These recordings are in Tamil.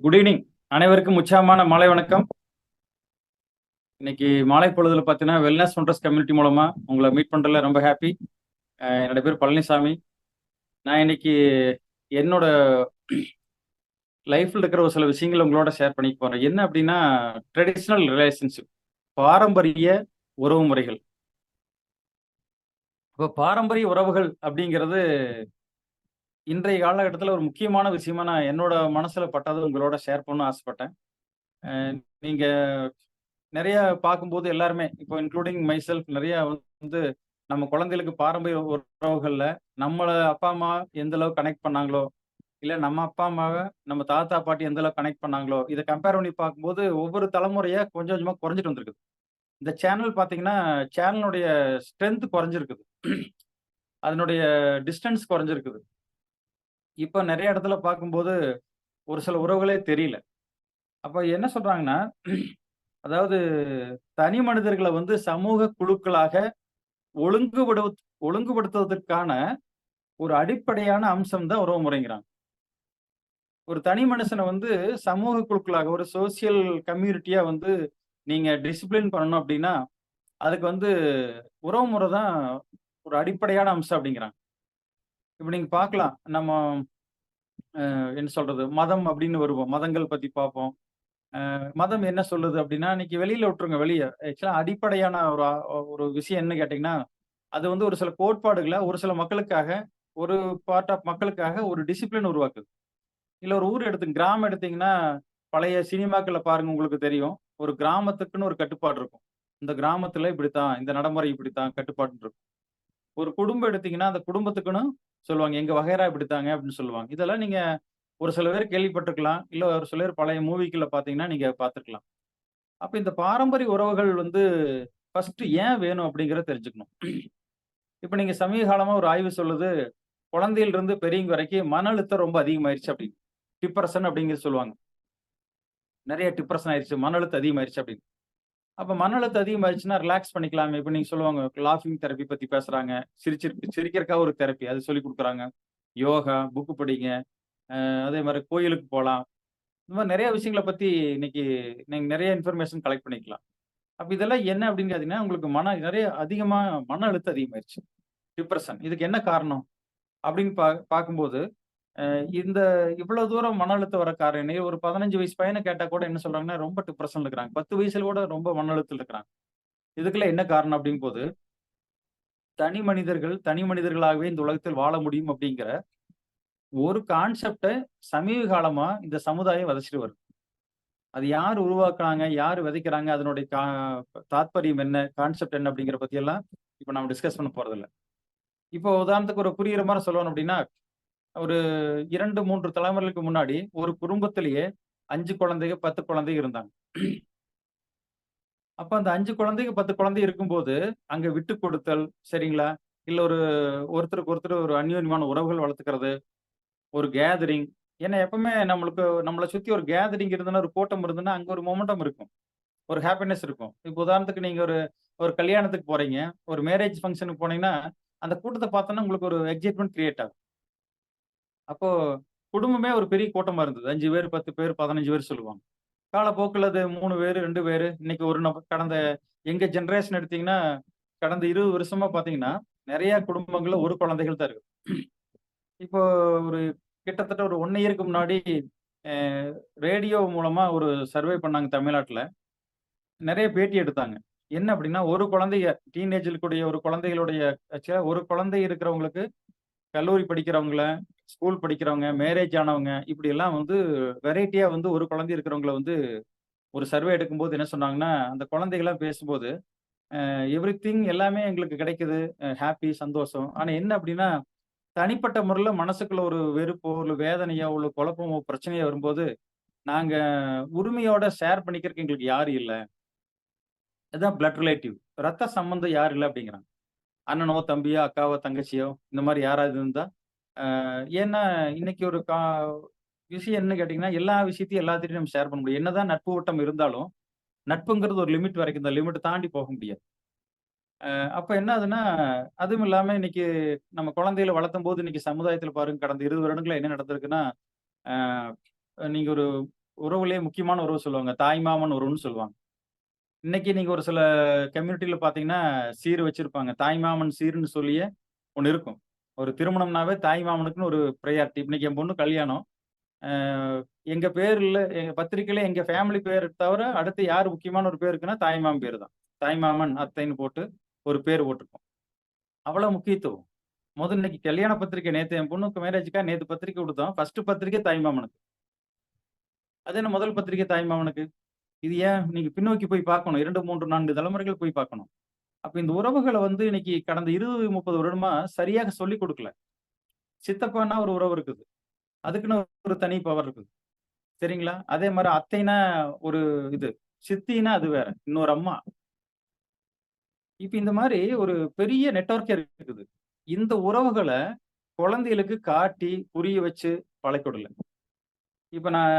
குட் ஈவினிங் அனைவருக்கும் உற்சாகமான மாலை வணக்கம். இன்னைக்கு மாலை பொழுதுல பார்த்தீங்கன்னா வெல்னஸ் ஒன்ரஸ் கம்யூனிட்டி மூலமா உங்களை மீட் பண்றதுல ரொம்ப ஹாப்பி என்னோட பேர் பழனிசாமி. நான் இன்னைக்கு என்னோட லைஃப்ல இருக்கிற ஒரு சில விஷயங்களை உங்களோட ஷேர் பண்ணி போறேன். என்ன அப்படின்னா ட்ரெடிஷ்னல் ரிலேஷன்ஷிப் பாரம்பரிய உறவு முறைகள். இப்போ பாரம்பரிய உறவுகள் அப்படிங்கிறது இன்றைய காலகட்டத்தில் ஒரு முக்கியமான விஷயமா நான் என்னோட மனசுல பட்டது உங்களோட ஷேர் பண்ண ஆசைப்பட்டேன். நீங்க நிறைய பார்க்கும்போது எல்லாருமே இப்போ இன்க்ளூடிங் மை செல்ஃப் நிறைய வந்து நம்ம குழந்தைகளுக்கு பாரம்பரிய உறவுகளில் நம்மளை அப்பா அம்மா எந்த அளவுக்கு கனெக்ட் பண்ணாங்களோ இல்லை நம்ம அப்பா அம்மாவை நம்ம தாத்தா பாட்டி எந்த அளவுக்கு கனெக்ட் பண்ணாங்களோ இதை கம்பேர் பண்ணி பார்க்கும்போது ஒவ்வொரு தலைமுறையாக கொஞ்சம் கொஞ்சமாக குறைஞ்சிட்டு வந்திருக்குது. இந்த சேனல் பார்த்தீங்கன்னா சேனலுடைய ஸ்ட்ரென்த் குறைஞ்சிருக்குது. அதனுடைய டிஸ்டன்ஸ் குறைஞ்சிருக்குது. இப்போ நிறைய இடத்துல பார்க்கும்போது ஒரு சில உறவுகளே தெரியல. அப்போ என்ன சொல்றாங்கன்னா அதாவது தனி மனிதர்களை வந்து சமூக குழுக்களாக ஒழுங்குபடு ஒழுங்குபடுத்துவதற்கான ஒரு அடிப்படையான அம்சம் தான் உறவு முறைங்கிறாங்க. ஒரு தனி மனுஷனை வந்து சமூக குழுக்களாக ஒரு சோசியல் கம்யூனிட்டியா வந்து நீங்க டிசிப்ளின் பண்ணணும் அப்படின்னா அதுக்கு வந்து உறவு முறை தான் ஒரு அடிப்படையான அம்சம் அப்படிங்கிறாங்க. இப்போ நீங்க பார்க்கலாம் நம்ம என்ன சொல்றது? மதம் அப்படின்னு வருவோம். மதங்கள் பத்தி பார்ப்போம். மதம் என்ன சொல்லுது அப்படின்னா இன்னைக்கு வெளியில விட்டுருங்க வெளியே. ஆக்சுவலா அடிப்படையான ஒரு ஒரு விஷயம் என்ன கேட்டீங்கன்னா அது வந்து ஒரு சில கோட்பாடுகளை ஒரு சில மக்களுக்காக ஒரு பார்ட் ஆஃப் மக்களுக்காக ஒரு டிசிப்ளின் உருவாக்குது. இல்லை ஒரு ஊர் எடுத்து கிராமம் எடுத்தீங்கன்னா பழைய சினிமாக்களை பாருங்க உங்களுக்கு தெரியும். ஒரு கிராமத்துக்குன்னு ஒரு கட்டுப்பாடு இருக்கும். இந்த கிராமத்துல இப்படித்தான் இந்த நடைமுறை இப்படித்தான் கட்டுப்பாடு இருக்கும். ஒரு குடும்பம் எடுத்தீங்கன்னா அந்த குடும்பத்துக்குன்னு சொல்லுவாங்க எங்க வகைரா இப்படித்தாங்க? அப்படின்னு சொல்லுவாங்க. இதெல்லாம் நீங்க ஒரு சில பேர் கேள்விப்பட்டிருக்கலாம். இல்ல ஒரு சில பேர் பழைய மூவிக்குள்ள பாத்தீங்கன்னா நீங்க பார்த்திருக்கலாம் அப்ப இந்த பாரம்பரிய உறவுகள் வந்து ஃபர்ஸ்ட் ஏன் வேணும் அப்படிங்கறத தெரிஞ்சுக்கணும். இப்ப நீங்க சமீப காலமா ஒரு ஆய்வு சொல்லுது குழந்தையில இருந்து பெரியவங்க வரைக்கும் மன அழுத்தம் ரொம்ப அதிகமாயிருச்சு அப்படின்னு. டிப்ரெஷன் அப்படிங்கிறது சொல்லுவாங்க. நிறைய டிப்ரெஷன் ஆயிருச்சு மன அழுத்தம் அதிகமாயிருச்சு அப்படின்னு. அப்ப மன அழுத்தம் அதிகமாயிருச்சுன்னா ரிலாக்ஸ் பண்ணிக்கலாமே. இப்ப நீங்க சொல்லுவாங்க லாஃபிங் தெரப்பி பத்தி பேசுறாங்க. சிரிச்சிருக்கு சிரிக்கிறக்கா ஒரு தெரப்பி அது சொல்லி கொடுக்குறாங்க. யோகா புக்கு படிங்க அதே மாதிரி கோயிலுக்கு போகலாம் இந்த மாதிரி நிறைய விஷயங்களை பத்தி இன்னைக்கு நீங்க நிறைய இன்ஃபர்மேஷன் கலெக்ட் பண்ணிக்கலாம். அப்ப இதெல்லாம் என்ன அப்படின்னு கேட்டீங்கன்னா உங்களுக்கு மன நிறைய அதிகமா மன அழுத்தம் அதிகமாயிருச்சு. டிப்ரெஷன் இதுக்கு என்ன காரணம் அப்படின்னு பா பார்க்கும்போது இந்த இவ்வளவு தூரம் மன அழுத்தம் வர காரணம் ஒரு பதினஞ்சு வயசு பையனை கேட்டா கூட என்ன சொல்றாங்கன்னா ரொம்ப டிப்ரெஷன்ல இருக்கிறாங்க. பத்து வயசுல கூட ரொம்ப மன அழுத்தம் இருக்கிறாங்க. இதுக்குள்ள என்ன காரணம் அப்படிங்கும் போது தனி மனிதர்கள் தனி மனிதர்களாகவே இந்த உலகத்தில் வாழ முடியும் அப்படிங்கிற ஒரு கான்செப்டை சமீப காலமா இந்த சமுதாயம் விதைச்சிட்டு வருது. அது யார் உருவாக்குறாங்க யார் விதைக்கிறாங்க அதனுடைய கா தாத்பரியம் என்ன கான்செப்ட் என்ன அப்படிங்கிற பத்தியெல்லாம் இப்போ நம்ம டிஸ்கஸ் பண்ண போறதில்ல. இப்போ உதாரணத்துக்கு ஒரு புரியுற மாதிரி சொல்லணும் அப்படின்னா ஒரு இரண்டு மூன்று தலைமுறைகளுக்கு முன்னாடி ஒரு குடும்பத்திலேயே அஞ்சு குழந்தைங்க பத்து குழந்தைங்க இருந்தாங்க. அப்ப அந்த அஞ்சு குழந்தைங்க பத்து குழந்தை இருக்கும்போது அங்க விட்டு கொடுத்தல் சரிங்களா? இல்ல ஒரு ஒருத்தருக்கு ஒருத்தர் ஒரு அந்யோன்யமான உறவுகள் வளர்த்துக்கிறது ஒரு கேதரிங் ஏன்னா எப்பவுமே நம்மளுக்கு நம்மளை சுத்தி ஒரு கேதரிங் இருந்ததுன்னா ஒரு கூட்டம் இருந்ததுன்னா அங்க ஒரு மொமெண்டம் இருக்கும். ஒரு ஹாப்பினஸ் இருக்கும். இப்போ உதாரணத்துக்கு நீங்க ஒரு ஒரு கல்யாணத்துக்கு போறீங்க ஒரு மேரேஜ் ஃபங்க்ஷனுக்கு போனீங்கன்னா அந்த கூட்டத்தை பார்த்தோன்னா உங்களுக்கு ஒரு எக்ஸைட்மெண்ட் கிரியேட் ஆகும். அப்போ குடும்பமே ஒரு பெரிய கூட்டமா இருந்தது. அஞ்சு பேர் பத்து பேர் பதினஞ்சு பேர் சொல்லுவாங்க. காலப்போக்கில் அது மூணு பேர் ரெண்டு பேர். இன்னைக்கு ஒரு நபர் கடந்த எங்க ஜென்ரேஷன் எடுத்தீங்கன்னா கடந்த இருபது வருஷமா பாத்தீங்கன்னா நிறைய குடும்பங்கள்ல ஒரு குழந்தைகள் தான் இருக்கு. இப்போ ஒரு கிட்டத்தட்ட ஒரு ஒன் இயருக்கு முன்னாடி ரேடியோ மூலமா ஒரு சர்வே பண்ணாங்க தமிழ்நாட்டில். நிறைய பேட்டி எடுத்தாங்க. என்ன அப்படின்னா ஒரு குழந்தைய டீனேஜில் கூடிய ஒரு குழந்தைகளுடைய ஒரு குழந்தை இருக்கிறவங்களுக்கு கல்லூரி படிக்கிறவங்கள ஸ்கூல் படிக்கிறவங்க மேரேஜ் ஆனவங்க இப்படி எல்லாம் வந்து வெரைட்டியா வந்து ஒரு குழந்தை இருக்கிறவங்கள வந்து ஒரு சர்வே எடுக்கும்போது என்ன சொன்னாங்கன்னா அந்த குழந்தைகள்லாம் பேசும்போது எவ்ரி திங் எல்லாமே எங்களுக்கு கிடைக்குது. ஹாப்பி சந்தோஷம். ஆனால் என்ன அப்படின்னா தனிப்பட்ட முறையில் மனசுக்குள்ள ஒரு வெறுப்போ ஒரு வேதனையோ ஒரு குழப்பமோ பிரச்சனையோ வரும்போது நாங்கள் உரிமையோட ஷேர் பண்ணிக்கிறதுக்கு எங்களுக்கு யாரும் இல்லை. இதுதான் பிளட் ரிலேட்டிவ் ரத்த சம்பந்தம் யார் இல்லை அப்படிங்கிறாங்க. அண்ணனோ தம்பியோ அக்காவோ தங்கச்சியோ இந்த மாதிரி யாராவது இருந்தா ஏன்னா இன்னைக்கு ஒரு கா விஷயம் என்ன கேட்டிங்கன்னா எல்லா விஷயத்தையும் எல்லாத்திட்டையும் நம்ம ஷேர் பண்ண முடியும் என்னதான் நட்பு ஓட்டம் இருந்தாலும் நட்புங்கிறது ஒரு லிமிட் வரைக்கும் இந்த லிமிட் தாண்டி போக முடியாது அப்போ அப்ப என்ன ஆகுதுன்னா அதுவும் இல்லாம இன்னைக்கு நம்ம குழந்தைகளை வளர்த்தும் போது இன்னைக்கு சமுதாயத்துல பாருங்க கடந்த இருபது வருடங்களில் என்ன நடந்திருக்குன்னா நீங்கள் நீங்க ஒரு உறவுலேயே முக்கியமான உறவு சொல்லுவாங்க. தாய்மாமன் உறவுன்னு சொல்லுவாங்க. இன்னைக்கு நீங்க ஒரு சில கம்யூனிட்டியில பார்த்தீங்கன்னா, சீர் வச்சிருப்பாங்க. தாய்மாமன் சீருன்னு சொல்லியே ஒன்று இருக்கும். ஒரு திருமணம்னாவே தாய்மாமனுக்குன்னு ஒரு ப்ரையாரிட்டி இன்னைக்கு என் பொண்ணு கல்யாணம். அ எங்க பேர்ல எங்க பத்திரிக்கையில எங்க ஃபேமிலி பேர் தவிர அடுத்து யார் முக்கியமான ஒரு பேர் இருக்குன்னா, தாய்மாமன் பேர் தான். தாய்மாமன், அத்தைன்னு போட்டு ஒரு பேர் போட்டிருக்கோம் அவ்வளவு முக்கியத்துவம். முதல் இன்னைக்கு கல்யாண பத்திரிக்கை நேத்து என் பொண்ணுக்கு மேரேஜ்க்காக நேத்து பத்திரிக்கை கொடுத்தோம் ஃபர்ஸ்ட் பத்திரிக்கை தாய்மாமனுக்கு. அது என்ன முதல் பத்திரிக்கை தாய்மாமனுக்கு? இது ஏன்? நீங்க பின்னோக்கி போய் பார்க்கணும். 2, 3, 4 தலைமுறைகள் போய் பார்க்கணும். அப்ப இந்த உறவுகளை வந்து இன்னைக்கு கடந்த 20, 30 வருடமா சரியாக சொல்லி கொடுக்கல சித்தப்பான்னா ஒரு உறவு இருக்குது. அதுக்குன்னு ஒரு தனி பவர் இருக்குது. சரிங்களா? அதே மாதிரி அத்தைனா ஒரு இது. சித்தினா அது வேற. இன்னொரு அம்மா. இப்ப இந்த மாதிரி ஒரு பெரிய நெட்ஒர்க்கே இருக்குது. இந்த உறவுகளை குழந்தைகளுக்கு காட்டி, புரிய வச்சு பழக்கிடல இப்ப நான்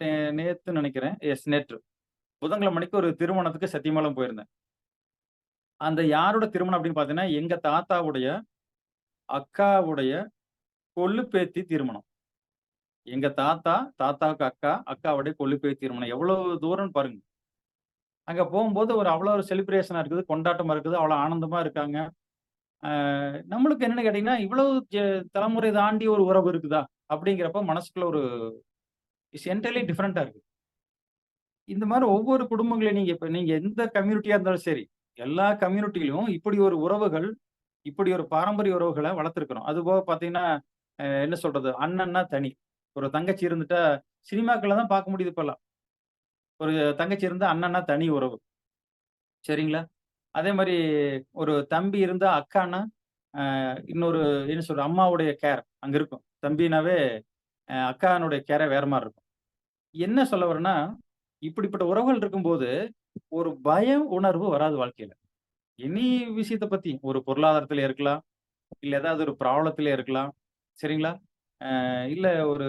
நே நேத்து நினைக்கிறேன் எஸ் நேற்று. புதன்கிழமை மணிக்கு ஒரு திருமணத்துக்கு சத்தியமலம் போயிருந்தேன். அந்த யாரோட திருமணம் அப்படின்னு பார்த்தீங்கன்னா, எங்க தாத்தாவுடைய அக்காவுடைய கொள்ளுப்பேத்தி திருமணம். எங்க தாத்தா, தாத்தாவுக்கு அக்கா, அக்காவுடைய கொள்ளு பேத்தி திருமணம். எவ்வளவு தூரம்னு பாருங்க. அங்க போகும்போது ஒரு அவ்வளோ ஒரு செலிப்ரேஷனா இருக்குது. கொண்டாட்டமா இருக்குது. அவ்வளோ ஆனந்தமா இருக்காங்க. நம்மளுக்கு என்னன்னு கேட்டீங்கன்னா, இவ்வளவு தலைமுறை தாண்டி ஒரு உறவு இருக்குதா? அப்படிங்கிறப்ப மனசுக்குள்ள ஒரு இட்ஸ் என்டையர்லி டிஃபரெண்ட்டா இருக்கு. இந்த மாதிரி ஒவ்வொரு குடும்பங்களையும் நீங்க இப்ப நீங்க எந்த கம்யூனிட்டியா இருந்தாலும் சரி, எல்லா கம்யூனிட்டிலையும் இப்படி ஒரு உறவுகள், இப்படி ஒரு பாரம்பரிய உறவுகளை வளர்த்திருக்கிறோம். அதுபோக பார்த்தீங்கன்னா, பாத்தீங்கன்னா என்ன சொல்றது? அண்ணன்னா தனி. ஒரு தங்கச்சி இருந்துட்டா சினிமாக்கள்ல தான் பார்க்க முடியுது இப்பெல்லாம் ஒரு தங்கச்சி இருந்தா அண்ணன்னா தனி உறவு. சரிங்களா? அதே மாதிரி ஒரு தம்பி இருந்தா அக்கான்னா, இன்னொரு என்ன சொல்றது? அம்மாவுடைய கேர் அங்க இருக்கும். தம்பினாவே அக்கானுடைய கேரை வேற மாதிரி இருக்கும். என்ன சொல்ல வரேன்னா, இப்படிப்பட்ட உறவுகள் இருக்கும்போது, ஒரு பயம் உணர்வு வராது வாழ்க்கையில. எனி விஷயத்த பத்தி. ஒரு பொருளாதாரத்துல இருக்கலாம். இல்ல ஏதாவது ஒரு ப்ராப்ளத்திலே இருக்கலாம். சரிங்களா? அ இல்ல ஒரு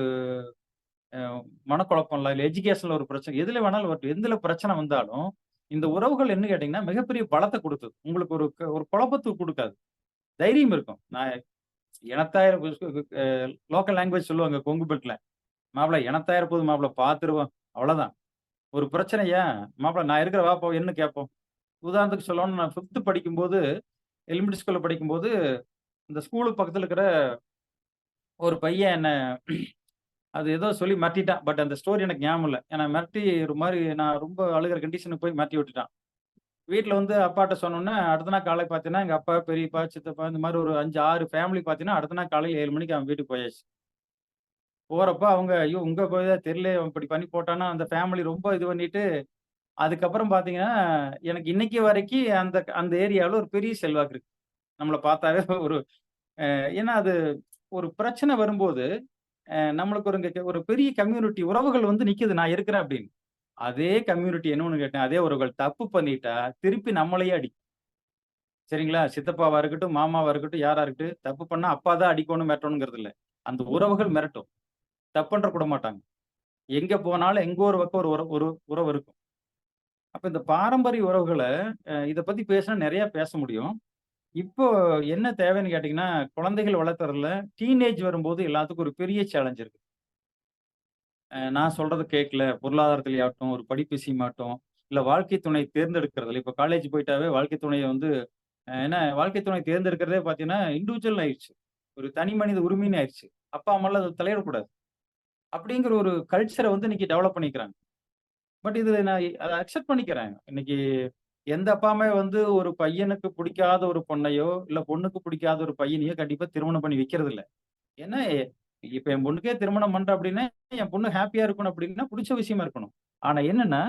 மனக்குழப்பம் மனக்குழப்பம்ல, இல்ல எஜுகேஷன்ல ஒரு பிரச்சனை. எதுல வேணாலும் வரட்டும். எதுல பிரச்சனை வந்தாலும், இந்த உறவுகள் என்ன கேட்டீங்கன்னா, மிகப்பெரிய பலத்தை கொடுத்தது உங்களுக்கு ஒரு ஒரு குழப்பத்துக்கு கொடுக்காது தைரியம் இருக்கும். நான் எனத்தாயிரம் லோக்கல் லாங்குவேஜ் சொல்லுவாங்க கொங்கு பெல்ட்ல. மாப்பிள எணத்தாயிர போது மாப்பிள பார்த்துருவோம். அவ்வளோதான். ஒரு பிரச்சனையா, மாப்பிள நான் இருக்கிற வாப்போம் என்ன கேட்போம். உதாரணத்துக்கு சொல்லணும்னு நான் ஃபிஃப்த்து படிக்கும்போது, எலிமெண்ட்ரி ஸ்கூலில் படிக்கும்போது, இந்த ஸ்கூலுக்கு பக்கத்தில் இருக்கிற ஒரு பையன் என்ன அது ஏதோ சொல்லி மாட்டிட்டான் பட் அந்த ஸ்டோரி எனக்கு ஞாபகம் இல்லை ஏன்னா மிரட்டி ஒரு மாதிரி நான் ரொம்ப அழுகுற கண்டிஷனுக்கு போய் மாட்டி விட்டுட்டான். வீட்டில் வந்து அப்பாட்ட சொன்னோன்னே அடுத்த நாள் காலை பார்த்தீங்கன்னா, எங்கள் அப்பா, பெரியப்பா, சித்தப்பா இந்த மாதிரி ஒரு 5, 6 ஃபேமிலி பார்த்தீங்கன்னா, அடுத்த நாள் காலையில் ஏழு மணிக்கு அவன் வீட்டுக்கு போயாச்சு. போறப்ப அவங்க, ஐயோ! உங்க கோயிலா தெரியலையே அவன் இப்படி பண்ணி போட்டான்னா, அந்த ஃபேமிலி ரொம்ப இது பண்ணிட்டு, அதுக்கப்புறம் பாத்தீங்கன்னா எனக்கு இன்னைக்கு வரைக்கும் அந்த அந்த ஏரியாவில் ஒரு பெரிய செல்வாக்கு இருக்கு. நம்மளை பார்த்தாவே ஒரு ஏன்னா அது ஒரு பிரச்சனை வரும்போது, நம்மளுக்கு ஒரு ஒரு பெரிய கம்யூனிட்டி உறவுகள் வந்து நிக்குது நான் இருக்கிறேன் அப்படின்னு. அதே கம்யூனிட்டி என்ன ஒண்ணு கேட்டேன், அதே உறவுகள் தப்பு பண்ணிட்டா, திருப்பி நம்மளையே அடிக்கும். சரிங்களா? சித்தப்பாவா இருக்கட்டும், மாமாவா இருக்கட்டும், யாரா இருக்கட்டும், தப்பு பண்ணா அப்பா தான் அடிக்கணும், மிரட்டணுங்கிறது இல்ல. அந்த உறவுகள் மிரட்டும். தப்புன்ற கூட மாட்டாங்க. எங்க போனாலும் எங்க ஒரு பக்கம் ஒரு உறவு ஒரு உறவு இருக்கும். அப்ப இந்த பாரம்பரிய உறவுகளை இதை பத்தி பேசினா நிறைய பேச முடியும். இப்போ என்ன தேவைன்னு கேட்டீங்கன்னா, குழந்தைகள் வளர்த்துறதுல டீனேஜ் வரும்போது எல்லாத்துக்கும் ஒரு பெரிய சேலஞ்ச் இருக்கு. நான் சொல்றது கேட்கல, பொருளாதாரத்திலயாகட்டும், ஒரு படிப்பு விஷயமாகட்டும், இல்லை வாழ்க்கை துணை தேர்ந்தெடுக்கிறதுல, இப்போ காலேஜ் போயிட்டாவே வாழ்க்கை துணையை வந்து ஏன்னா வாழ்க்கை துணை தேர்ந்தெடுக்கிறதே பார்த்தீங்கன்னா, இண்டிவிஜுவல் ஆயிடுச்சு ஒரு தனி மனித உரிமைன்னு ஆயிடுச்சு அப்பா, அம்மாலாம் அதை தலையிடக்கூடாது. அப்படிங்கிற ஒரு கல்ச்சரை வந்து இன்னைக்கு டெவலப் பண்ணிக்கிறாங்க. பட் இது நான் அதை அக்செப்ட் பண்ணிக்கிறேன். இன்னைக்கு எந்த அப்பாவுமே வந்து ஒரு பையனுக்கு பிடிக்காத ஒரு பொண்ணையோ, இல்ல பொண்ணுக்கு பிடிக்காத ஒரு பையனையோ கண்டிப்பா திருமணம் பண்ணி வைக்கிறதில்ல. ஏன்னா, இப்ப என் பொண்ணுக்கே திருமணம் பண்றேன் அப்படின்னா, என் பொண்ணு ஹாப்பியாக இருக்கணும் அப்படின்னா, பிடிச்ச விஷயமா இருக்கணும். ஆனா என்னன்னா,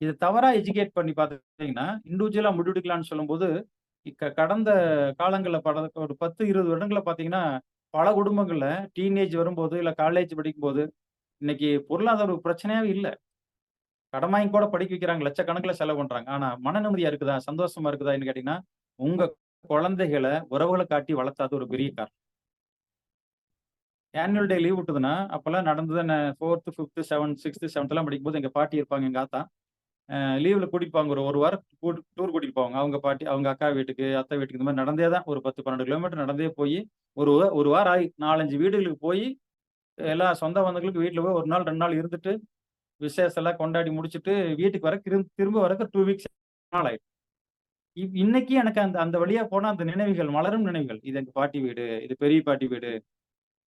இதை தவறா எஜுகேட் பண்ணி பார்த்தீங்கன்னா, இண்டிவிஜுவலா முடிவெடுக்கலாம்னு சொல்லும்போது, கடந்த காலங்களில் பட ஒரு பத்து இருபது வருடங்களை பார்த்தீங்கன்னா, பல குடும்பங்கள்ல டீனேஜ் வரும்போது, இல்ல காலேஜ் படிக்கும்போது, இன்னைக்கு பொருளாதார ஒரு பிரச்சனையாவே இல்ல. கடன் வாங்கி கூட படிக்க வைக்கிறாங்க. லட்சக்கணக்கில் செலவு பண்றாங்க. ஆனா மன நிம்மதியா இருக்குதா? சந்தோஷமா இருக்குதான்னு கேட்டீங்கன்னா, உங்க குழந்தைகளை உறவுகளை காட்டி வளர்த்தாது ஒரு பெரிய காரணம். ஆனுவல் டே லீவ் விட்டதுன்னா, அப்பெல்லாம் நடந்தது என்ன 4த், 5த், 7த், 6த், 7த்லாம் படிக்கும்போது எங்கள் பாட்டி இருப்பாங்க, எங்கள் ஆத்தா. லீவில் கூட்டிட்டு போவாங்க. ஒரு ஒரு வாரம் டூர் கூட்டிட்டு போவாங்க. அவங்க பாட்டி அவங்க அக்கா வீட்டுக்கு, அத்தை வீட்டுக்கு இந்த மாதிரி நடந்தே தான் ஒரு 10, 12 கிலோமீட்டர் நடந்தே போய் ஒரு ஒரு வாரம் ஆகி நாலஞ்சு வீடுகளுக்கு போய் எல்லா சொந்த பந்தங்களுக்கு வீட்டில் போய் ஒரு நாள், ரெண்டு நாள் இருந்துட்டு, எல்லாம் கொண்டாடி முடிச்சுட்டு வீட்டுக்கு வர திரும்ப திரும்ப வரக்கு டூ வீக்ஸ் நாள் ஆயிடும். இப் இன்னைக்கு எனக்கு அந்த அந்த வழியா போனா அந்த நினைவுகள் மலரும் நினைவுகள். இது எங்க பாட்டி வீடு, இது பெரிய பாட்டி வீடு,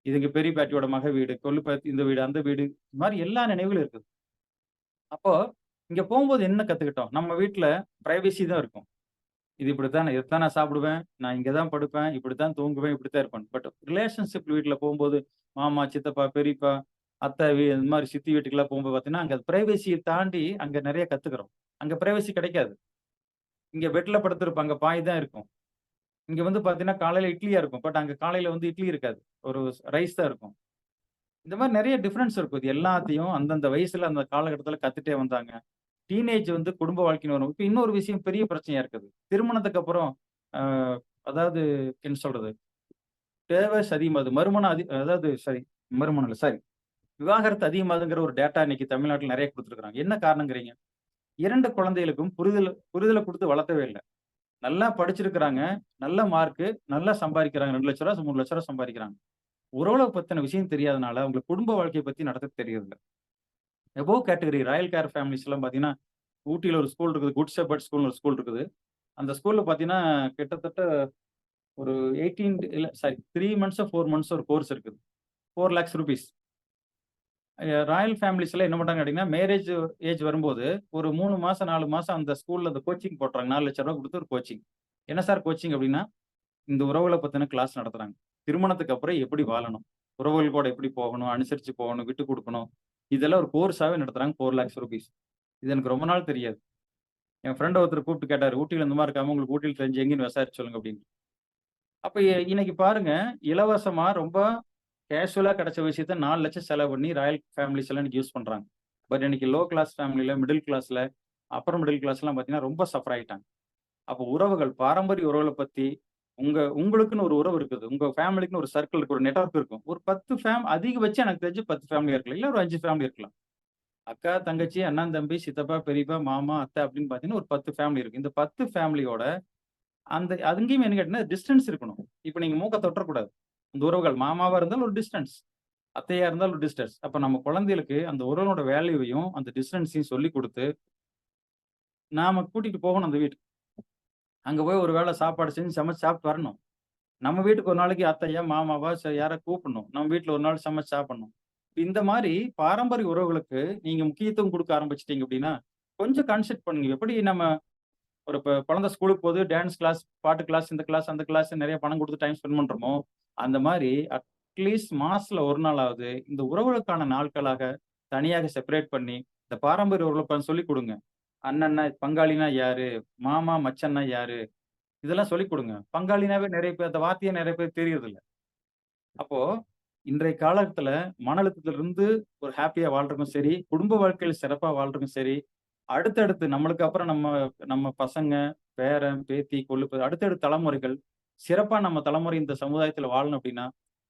இது எங்க பெரிய பாட்டியோட மக வீடு, கொல்லு இந்த வீடு, அந்த வீடு, இது மாதிரி எல்லா நினைவுகளும் இருக்குது. அப்போ இங்க போகும்போது என்ன கத்துக்கிட்டோம்? நம்ம வீட்டுல பிரைவசி தான் இருக்கும். இது இப்படித்தான் இதத்தான் நான் சாப்பிடுவேன். நான் இங்கே தான் படுப்பேன். இப்படித்தான் தூங்குவேன். இப்படித்தான் இருப்பேன். பட் ரிலேஷன்ஷிப் வீட்டில் போகும்போது மாமா, சித்தப்பா, பெரியப்பா, அத்தை வீ இந்த மாதிரி சித்தி வீட்டுக்கெல்லாம் போகும்போது பார்த்தீங்கன்னா, அங்க பிரைவசிய தாண்டி அங்க நிறைய கத்துக்கிறோம். அங்க பிரைவசி கிடைக்காது. இங்க படுத்துருப்போம் அங்கே பாய் தான் இருக்கும். இங்க வந்து பார்த்தீங்கன்னா, காலையில இட்லியா இருக்கும். பட் அங்க காலையில வந்து இட்லி இருக்காது. ஒரு ரைஸ் தான் இருக்கும். இந்த மாதிரி நிறைய டிஃப்ரென்ஸ் இருக்கும். இது எல்லாத்தையும் அந்தந்த வயசுல அந்த காலகட்டத்தில் கத்துட்டே வந்தாங்க. டீனேஜ் வந்து குடும்ப வாழ்க்கைன்னு வரும். இப்போ இன்னொரு விஷயம் பெரிய பிரச்சனையா இருக்குது. திருமணத்துக்கு அப்புறம் அதாவது என்ன சொல்றது? டிவோர்ஸ் அதிகமாகுது. மறுமணம் அதி அதாவது சரி மறுமணம் இல்ல சாரி. விவாகரத்து அதிகமாகுதுங்கிற ஒரு டேட்டா இன்னைக்கு தமிழ்நாட்டுல நிறைய குடுத்துருக்காங்க. என்ன காரணங்கிறீங்க இரண்டு குழந்தைகளுக்கும் புரிதல் புரிதலை கொடுத்து வளர்த்தவே இல்ல. நல்லா படிச்சிருக்கிறாங்க. நல்ல மார்க்கு, நல்லா சம்பாதிக்கிறாங்க ரெண்டு லட்ச ரூபா மூணு லட்ச ரூபா சம்பாதிக்கிறாங்க உறவுல பத்தின விஷயம் தெரியாதனால, அவங்களுக்கு குடும்ப வாழ்க்கையை பத்தி நடத்த தெரியறதில்ல. எபோவ் கேட்டகரி ராயல் கேர் ஃபேமிலீஸ்லாம் பார்த்தீங்கன்னா, ஊட்டியில ஒரு ஸ்கூல் இருக்குது. குட் ஷெப்பர்ட் ஸ்கூல்னு ஒரு ஸ்கூல் இருக்குது. அந்த ஸ்கூல்ல பார்த்தீங்கன்னா, கிட்டத்தட்ட ஒரு 18 இல்ல சாரி த்ரீ மந்த்ஸோ, ஃபோர் மந்த்ஸோ ஒரு கோர்ஸ் இருக்குது. ஃபோர் லேக்ஸ் ருபீஸ் ராயல் ஃபேமிலிஸ்லாம் என்ன பண்ணுறாங்க கேட்டீங்கன்னா, மேரேஜ் ஏஜ் வரும்போது ஒரு மூணு மாசம், நாலு மாசம் அந்த ஸ்கூலில் அந்த கோச்சிங் போட்டுறாங்க. ரூ. 4,00,000 குடுத்து ஒரு கோச்சிங். என்ன சார் கோச்சிங் அப்படின்னா இந்த உறவுகளை பத்தின கிளாஸ் நடத்துறாங்க. திருமணத்துக்கு அப்புறம் எப்படி வாழணும்? உறவுகள் கூட எப்படி போகணும்? அனுசரிச்சு போகணும், விட்டு கொடுக்கணும் இதெல்லாம் ஒரு கோர்ஸாகவே நடத்துறாங்க. ₹4,00,000 இது எனக்கு ரொம்ப நாள் தெரியாது. என் ஃப்ரெண்ட் ஒருத்தர் கூப்பிட்டு கேட்டார் ஊட்டியில் இந்த மாதிரி இருக்காம உங்களுக்கு ஊட்டியில் தெரிஞ்சு எங்கேன்னு விசாரிச்சு சொல்லுங்க அப்படின்னு அப்போ இன்னைக்கு பாருங்க, இலவசமாக ரொம்ப கேஷுவலாக கிடைச்ச விஷயத்த 4,00,000 செலவு பண்ணி ராயல் ஃபேமிலிஸ் எல்லாம் இன்னைக்கு யூஸ் பண்ணுறாங்க பட் இன்னைக்கு லோ கிளாஸ் ஃபேமிலியில் மிடில் கிளாஸில் அப்பர் மிடில் கிளாஸ்லாம் பார்த்தீங்கன்னா, ரொம்ப சஃபர் ஆகிட்டாங்க அப்போ உறவுகள், பாரம்பரிய உறவுகளை பற்றி உங்க உங்களுக்குன்னு ஒரு உறவு இருக்குது. உங்க ஃபேமிலிக்குன்னு ஒரு சர்க்கிள் இருக்கு. ஒரு நெட்வொர்க் இருக்கும். ஒரு 10 ஃபேம் அதிகபட்சம் எனக்கு தெரிஞ்சு பத்து ஃபேமிலி இருக்கலாம். இல்லை ஒரு அஞ்சு ஃபேமிலி இருக்கலாம். அக்கா, தங்கச்சி, அண்ணன், தம்பி, சித்தப்பா, பெரியப்பா, மாமா, அத்தை அப்படின்னு பார்த்தீங்கன்னா, ஒரு 10 ஃபேமிலி இருக்கு. இந்த 10 ஃபேமிலியோட அந்த அங்கேயும் என்ன கேட்டீங்கன்னா, டிஸ்டன்ஸ் இருக்கணும். இப்போ நீங்க மூக்க தொட்டக்கூடாது இந்த உறவுகள் மாமாவா இருந்தாலும் ஒரு டிஸ்டன்ஸ். அத்தையா இருந்தாலும் ஒரு டிஸ்டன்ஸ். அப்ப நம்ம குழந்தைகளுக்கு அந்த உறவனோட வேல்யூவையும், அந்த டிஸ்டன்ஸையும் சொல்லிக் கொடுத்து நாம கூட்டிட்டு போகணும் அந்த வீட்டுக்கு. அங்கே போய் ஒரு வேளை சாப்பாடு செஞ்சு சமைச்சு சாப்பிட்டு வரணும். நம்ம வீட்டுக்கு ஒரு நாளைக்கு அத்தையா, மாமாவா யாரை கூப்பிடணும். நம்ம வீட்டில் ஒரு நாள் சமைச்சு சாப்பிடணும். இந்த மாதிரி பாரம்பரிய உறவுகளுக்கு நீங்க முக்கியத்துவம் கொடுக்க ஆரம்பிச்சிட்டீங்க அப்படின்னா கொஞ்சம் கன்சிடர் பண்ணுங்க. எப்படி நம்ம ஒரு இப்போ குழந்தை ஸ்கூலுக்கு போகுது, டான்ஸ் கிளாஸ், பாட்டு கிளாஸ், இந்த கிளாஸ், அந்த கிளாஸ் நிறைய பணம் கொடுத்து டைம் ஸ்பெண்ட் பண்ணுறோமோ அந்த மாதிரி அட்லீஸ்ட் மாசத்துல ஒரு நாளாவது இந்த உறவுகளுக்கான நாட்களாக தனியாக செப்பரேட் பண்ணி, இந்த பாரம்பரிய உறவுகள சொல்லி சொல்லிக் அண்ணன்னா பங்காளினா யாரு? மாமா, மச்சன்னா யாரு? இதெல்லாம் சொல்லிக் கொடுங்க பங்காளினாவே நிறைய பேர் அந்த வார்த்தையே நெறைய பேருக்கு தெரியறதில்ல. அப்போ இன்றைய காலத்துல மன அழுத்தத்திலிருந்து ஒரு ஹாப்பியா வாழ்றதுக்கும் சரி, குடும்ப வாழ்க்கையில சிறப்பா வாழ்றதுக்கும் சரி, அடுத்தடுத்து நம்மளுக்கு அப்புறம் நம்ம நம்ம பசங்க, பேரன், பேத்தி, கொழுப்பு அடுத்தடுத்த தலைமுறைகள் சிறப்பா நம்ம தலைமுறை இந்த சமுதாயத்துல வாழணும் அப்படின்னா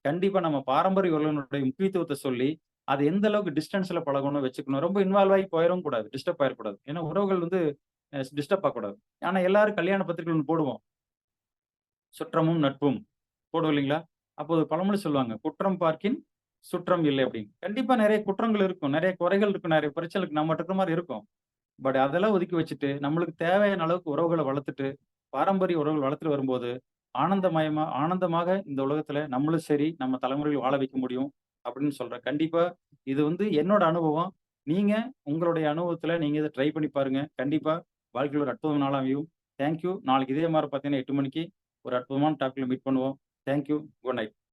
கண்டிப்பா நம்ம பாரம்பரிய உறவினருடைய முக்கியத்துவத்தை சொல்லி, அது எந்த அளவுக்கு டிஸ்டன்ஸ்ல பழகணும், வச்சுக்கணும். ரொம்ப இன்வால்வ் ஆகி போயிடும் கூடாது. டிஸ்டர்ப் ஆயிடக்கூடாது ஏன்னா உறவுகள் வந்து டிஸ்டர்ப் ஆகக்கூடாது. ஆனா எல்லாரும் கல்யாண பத்திரிக்கை ஒன்று போடுவோம். சுற்றமும் நட்பும் போடுவோம் இல்லைங்களா? அப்போ ஒரு பழமொழி சொல்லுவாங்க. குற்றம் பார்க்கின் சுற்றம் இல்லை அப்படின்னு கண்டிப்பா நிறைய குற்றங்கள் இருக்கும். நிறைய குறைகள் இருக்கும். நிறைய பிரச்சனைகள் நம்ம இருக்கிற மாதிரி இருக்கும். பட் அதெல்லாம் ஒதுக்கி வச்சுட்டு, நம்மளுக்கு தேவையான அளவுக்கு உறவுகளை வளர்த்துட்டு, பாரம்பரிய உறவுகள் வளர்த்துட்டு வரும்போது, ஆனந்தமயமா ஆனந்தமாக இந்த உலகத்துல நம்மளும் சரி, நம்ம தலைமுறையில் வாழ வைக்க முடியும் அப்படின்னு சொல்றேன். கண்டிப்பா இது வந்து என்னோட அனுபவம். நீங்க உங்களுடைய அனுபவத்துல நீங்க இதை ட்ரை பண்ணி பாருங்க. கண்டிப்பா வாழ்க்கையில ஒரு அற்புதம் நாளாக அமையும். Thank you. நாளைக்கு இதே மாதிரி பார்த்தீங்கன்னா எட்டு மணிக்கு ஒரு அற்புதமான டாபிக்ல மீட் பண்ணுவோம். Thank you. Good night.